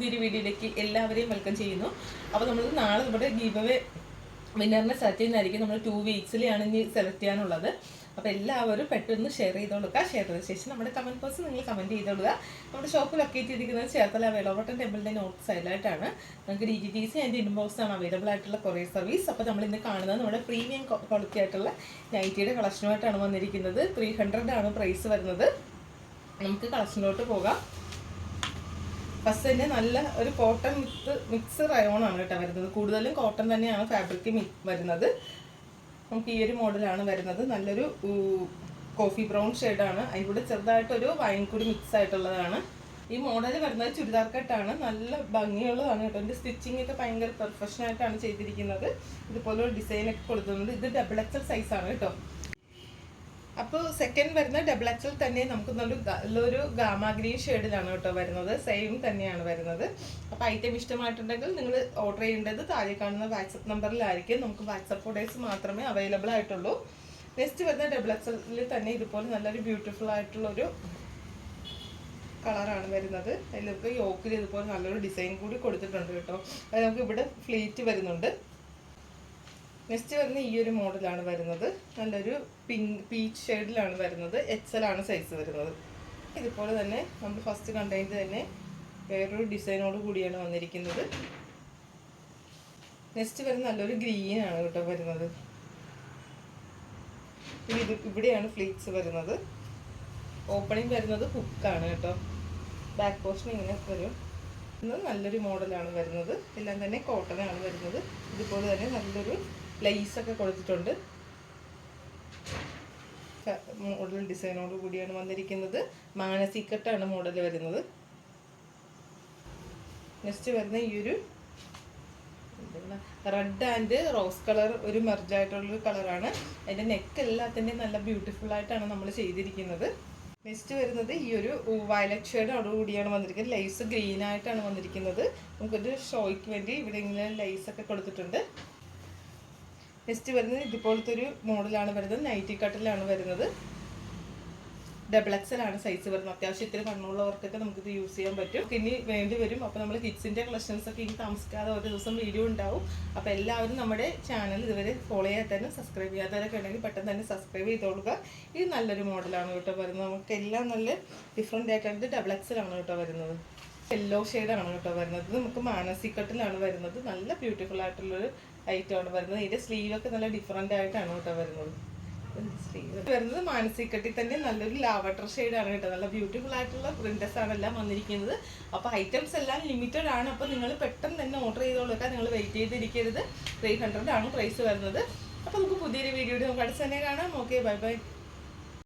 പുതിയൊരു വീഡിയോയിലേക്ക് എല്ലാവരെയും വെൽക്കം ചെയ്യുന്നു. അപ്പോൾ നമ്മൾ നാളെ നമ്മുടെ ഗീവവേ വിന്നറിനെ സെലക്ട് ചെയ്യുന്നതായിരിക്കും. നമ്മൾ ടു വീക്സിലാണ് ഇനി സെലക്ട് ചെയ്യാനുള്ളത്. അപ്പോൾ എല്ലാവരും പെട്ടെന്ന് ഷെയർ ചെയ്ത് കൊടുക്കുക ഷെയർ ചെയ്ത ശേഷം നമ്മുടെ കമന്റ് ബോക്സ് നിങ്ങൾ കമന്റ് ചെയ്ത് കൊടുക്കുക നമ്മുടെ ഷോപ്പ് ലൊക്കേറ്റ് ചെയ്തിരിക്കുന്നത് ചേർത്തല വേളോവട്ടം ടെമ്പിളിന്റെ നോർത്ത് സൈഡിലായിട്ടാണ് നമുക്ക് D T T C and inbox ആണ് അവൈലബിൾ ആയിട്ടുള്ള കുറേ സർവീസ് അപ്പോൾ നമ്മൾ ഇന്ന് കാണുന്നത് നമ്മുടെ പ്രീമിയം ക്വാളിറ്റി ആയിട്ടുള്ള നൈറ്റിയുടെ കളക്ഷനുമായിട്ടാണ് വന്നിരിക്കുന്നത്. ത്രീ ഹൺഡ്രഡ് ആണ് പ്രൈസ് വരുന്നത്. നമുക്ക് കളക്ഷനിലോട്ട് പോകാം. ഫസ്റ്റ് നല്ല ഒരു കോട്ടൺ മിക്സ് മിക്സ് റയോൺ ആണ് കേട്ടോ വരുന്നത്. കൂടുതലും കോട്ടൺ തന്നെയാണ് ഫാബ്രിക് വരുന്നത്. നമുക്ക് ഈ ഒരു മോഡലാണ് വരുന്നത്. നല്ലൊരു കോഫി ബ്രൗൺ ഷെയ്ഡാണ് അതിലൂടെ ചെറുതായിട്ടൊരു വൈൻ കൂടി മിക്സ് ആയിട്ടുള്ളതാണ്. ഈ മോഡൽ വരുന്നത് ചുരിദാർ കട്ടാണ് നല്ല ഭംഗിയുള്ളതാണ് കേട്ടോ. എന്റെ സ്റ്റിച്ചിങ് ഒക്കെ ഭയങ്കര പെർഫെക്ഷനായിട്ടാണ് ചെയ്തിരിക്കുന്നത്. ഇതുപോലെ ഡിസൈനൊക്കെ കൊടുക്കുന്നത് ഇത് ഡബിൾ എക്സൽ സൈസാണ് കേട്ടോ. അപ്പോൾ സെക്കൻഡ് വരുന്ന ഡബിൾ എക്സൽ തന്നെ നമുക്ക് നല്ലൊരു നല്ലൊരു ഗാമ ഗ്രീൻ ഷെയ്ഡിലാണ് കേട്ടോ വരുന്നത്. സെയിം തന്നെയാണ് വരുന്നത്. അപ്പോൾ ഐറ്റം ഇഷ്ടമായിട്ടുണ്ടെങ്കിൽ നിങ്ങൾ ഓർഡർ ചെയ്യേണ്ടത് താഴെ കാണുന്ന വാട്സപ്പ് നമ്പറിലായിരിക്കും നമുക്ക് വാട്സപ്പ് ഓർഡേഴ്സ് മാത്രമേ അവൈലബിൾ ആയിട്ടുള്ളൂ. നെക്സ്റ്റ് വരുന്ന ഡബിൾ എക്സലിൽ തന്നെ ഇതുപോലെ നല്ലൊരു ബ്യൂട്ടിഫുൾ ആയിട്ടുള്ളൊരു കളറാണ് വരുന്നത്. അതിൽ നമുക്ക് യോക്കിൽ ഇതുപോലെ നല്ലൊരു ഡിസൈൻ കൂടി കൊടുത്തിട്ടുണ്ട് കേട്ടോ. അത് നമുക്ക് ഇവിടെ ഫ്ലീറ്റ് വരുന്നുണ്ട്. നെക്സ്റ്റ് വരുന്ന ഈ ഒരു മോഡലാണ് വരുന്നത്. നല്ലൊരു പിങ്ക് പീച്ച് ഷെയ്ഡിലാണ് വരുന്നത്. എക്സൽ ആണ് സൈസ് വരുന്നത്. ഇതുപോലെ തന്നെ നമ്മൾ ഫസ്റ്റ് കണ്ടതിന്റെ തന്നെ വേറൊരു ഡിസൈനോട് കൂടിയാണ് വന്നിരിക്കുന്നത്. നെക്സ്റ്റ് വരുന്ന നല്ലൊരു ഗ്രീൻ ആണ് കേട്ടോ വരുന്നത്. ഇത് ഇവിടെയാണ് ഫ്ലീറ്റ്സ് വരുന്നത്. ഓപ്പണിംഗ് വരുന്നത് ഹുക്കാണ് കേട്ടോ. ബാക്ക് പോർഷൻ ഇങ്ങനെ വരും. നല്ലൊരു മോഡലാണ് വരുന്നത്. എല്ലാം തന്നെ കോട്ടൺ ആണ് വരുന്നത്. ഇതുപോലെ തന്നെ നല്ലൊരു ലൈസ് ഒക്കെ കൊടുത്തിട്ടുണ്ട്. മോഡൽ ഡിസൈനോട് കൂടിയാണ് വന്നിരിക്കുന്നത്. മാനസിക്കട്ടാണ് മോഡൽ വരുന്നത്. നെക്സ്റ്റ് വരുന്ന ഈ ഒരു റെഡ് ആൻഡ് റോസ് കളർ ഒരു മെർജായിട്ടുള്ളൊരു കളറാണ് അതിന്റെ നെക്ക് എല്ലാത്തിന്റെയും നല്ല ബ്യൂട്ടിഫുൾ ആയിട്ടാണ് നമ്മൾ ചെയ്തിരിക്കുന്നത്. നെക്സ്റ്റ് വരുന്നത് ഈ ഒരു വയലറ്റ് ഷെയ്ഡോട് കൂടിയാണ് വന്നിരിക്കുന്നത്. ലൈസ് ഗ്രീൻ ആയിട്ടാണ് വന്നിരിക്കുന്നത്. നമുക്കൊരു ഷോയ്ക്ക് വേണ്ടി ഇവിടെ ഇങ്ങനെ ലൈസ് ഒക്കെ കൊടുത്തിട്ടുണ്ട്. നെക്സ്റ്റ് വരുന്നത് ഇതുപോലത്തെ ഒരു മോഡലാണ് വരുന്നത്. നൈറ്റി കട്ടിലാണ് വരുന്നത്. ഡബിൾ എക്സൽ ആണ് സൈസ് വരുന്നത്. അത്യാവശ്യം ഇത്തിരി കണ്ണുള്ളവർക്കൊക്കെ നമുക്കിത് യൂസ് ചെയ്യാൻ പറ്റും. ഇനി വേണ്ടി വരും. അപ്പോൾ നമ്മൾ കിഡ്സിന്റെ കളക്ഷൻസ് ഒക്കെ ഇനി താമസിക്കാതെ ഒരു ദിവസം വീഡിയോ ഉണ്ടാവും. അപ്പോൾ എല്ലാവരും നമ്മുടെ ചാനൽ ഇതുവരെ ഫോളോ ചെയ്യാത്തതിനും സബ്സ്ക്രൈബ് ചെയ്യാത്തവരൊക്കെ ഉണ്ടെങ്കിൽ പെട്ടെന്ന് തന്നെ സബ്സ്ക്രൈബ് ചെയ്തോളുക. ഇത് നല്ലൊരു മോഡലാണ് കേട്ടോ വരുന്നത്. നമുക്ക് എല്ലാം നല്ല ഡിഫറെന്റ് ആയിട്ടാണ് ഇത് ഡബിൾ എക്സൽ ആണ് കേട്ടോ വരുന്നത്. യെല്ലോ ആണ് കേട്ടോ വരുന്നത്. നമുക്ക് മാനസിക്കട്ടിലാണ് വരുന്നത്. നല്ല ബ്യൂട്ടിഫുൾ ആയിട്ടുള്ളൊരു ഐറ്റം ആണ് വരുന്നത്. ഇതിന്റെ സ്ലീവൊക്കെ നല്ല ഡിഫറെന്റ് ആയിട്ടാണ് കേട്ടോ വരുന്നത്. സ്ലീവ് വരുന്നത് മാനസിക്കട്ടിൽ തന്നെ നല്ലൊരു ലാവട്ടർ ആണ് കേട്ടോ. നല്ല ബ്യൂട്ടിഫുൾ ആയിട്ടുള്ള പ്രിന്റസ് ആണ് എല്ലാം വന്നിരിക്കുന്നത്. അപ്പോൾ ഐറ്റംസ് എല്ലാം ലിമിറ്റഡ് ആണ്. അപ്പോൾ നിങ്ങൾ പെട്ടെന്ന് തന്നെ ഓർഡർ ചെയ്തോളൊക്കെ നിങ്ങൾ വെയിറ്റ് ചെയ്തിരിക്കരുത്. ത്രീ ഹൺഡ്രഡ് ആണ് പ്രൈസ് വരുന്നത്. അപ്പോൾ നമുക്ക് പുതിയൊരു വീഡിയോയുടെ നമുക്ക് അടുത്ത് തന്നെ കാണാം. Okay bye bye